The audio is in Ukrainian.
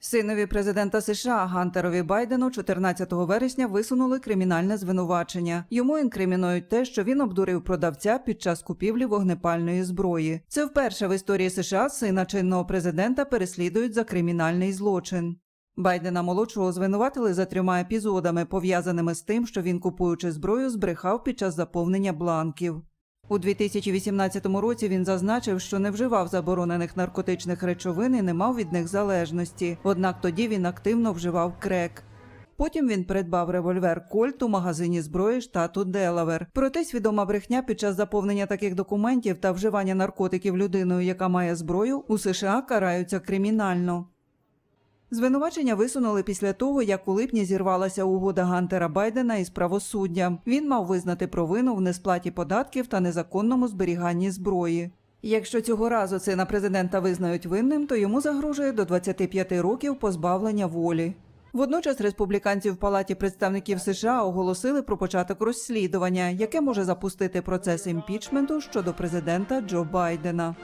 Синові президента США Гантерові Байдену 14 вересня висунули кримінальне звинувачення. Йому інкримінують те, що він обдурив продавця під час купівлі вогнепальної зброї. Це вперше в історії США сина чинного президента переслідують за кримінальний злочин. Байдена молодшого звинуватили за трьома епізодами, пов'язаними з тим, що він, купуючи зброю, збрехав під час заповнення бланків. У 2018 році він зазначив, що не вживав заборонених наркотичних речовин і не мав від них залежності. Однак тоді він активно вживав крек. Потім він придбав револьвер Кольт у магазині зброї штату Делавер. Проте свідома брехня під час заповнення таких документів та вживання наркотиків людиною, яка має зброю, у США караються кримінально. Звинувачення висунули після того, як у липні зірвалася угода Гантера Байдена із правосуддям. Він мав визнати провину в несплаті податків та незаконному зберіганні зброї. Якщо цього разу сина президента визнають винним, то йому загрожує до 25 років позбавлення волі. Водночас республіканці в Палаті представників США оголосили про початок розслідування, яке може запустити процес імпічменту щодо президента Джо Байдена.